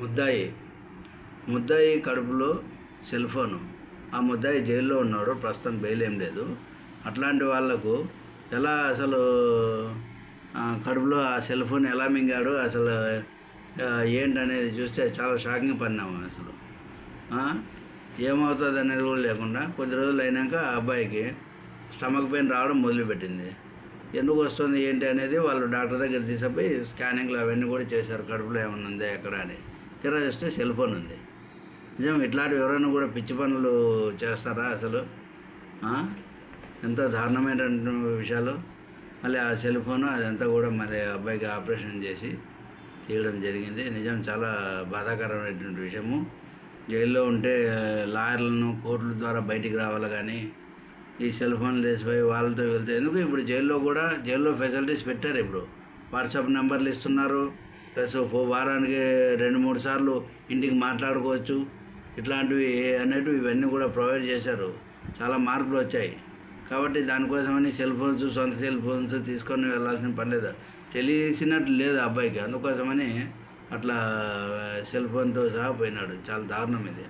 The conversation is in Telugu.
ముద్దాయి. ముద్దాయి కడుపులో సెల్ ఫోను. ఆ ముద్దాయి జైల్లో ఉన్నాడు. ప్రస్తుతం బెయిల్ ఏం లేదు. అట్లాంటి వాళ్ళకు ఎలా అసలు కడుపులో ఆ సెల్ ఫోన్ ఎలా మింగాడు? అసలు ఏంటనేది చూస్తే చాలా షాకింగ్ పరిణామం అసలు. ఏమవుతుంది అనేది కూడా లేకుండా కొద్ది రోజులు అయినాక ఆ అబ్బాయికి స్టమక్ పెయిన్ రావడం మొదలుపెట్టింది. ఎందుకు వస్తుంది ఏంటి అనేది వాళ్ళు డాక్టర్ దగ్గర తీసుకుపోయి స్కానింగ్లు అవన్నీ కూడా చేశారు. కడుపులో ఏమన్నా ఉందా ఎక్కడ అని. తీరా చూస్తే సెల్ ఫోన్ ఉంది. నిజం ఇట్లాంటి ఎవరైనా కూడా పిచ్చి పనులు చేస్తారా అసలు? ఎంతో ఎంత దారుణమైనటువంటి విషయాలు. మళ్ళీ ఆ సెల్ ఫోన్ అదంతా కూడా మళ్ళీ ఆ అబ్బాయికి ఆపరేషన్ చేసి తీయడం జరిగింది. నిజం చాలా బాధాకరమైనటువంటి విషయము. జైల్లో ఉంటే లాయర్లను కోర్టుల ద్వారా బయటికి రావాలి కానీ ఈ సెల్ ఫోన్లు తీసిపోయి వాళ్ళతో వెళ్తే ఎందుకు ఇప్పుడు జైల్లో కూడా జైల్లో ఫెసిలిటీస్ పెట్టారు ఇప్పుడు. వాట్సాప్ నెంబర్లు ఇస్తున్నారు. సో వారానికి రెండు మూడు సార్లు ఇంటికి మాట్లాడుకోవచ్చు. ఇట్లాంటివి అనేటివి ఇవన్నీ కూడా ప్రొవైడ్ చేశారు. చాలా మార్పులు వచ్చాయి. కాబట్టి దానికోసమని సెల్ ఫోన్స్ సొంత సెల్ ఫోన్స్ తీసుకొని వెళ్ళాల్సిన పని లేదు. తెలిసినట్లు లేదు అబ్బాయికి. అందుకోసమని అట్లా సెల్ ఫోన్తో సహా పోయినాడు. చాలా దారుణం ఇది.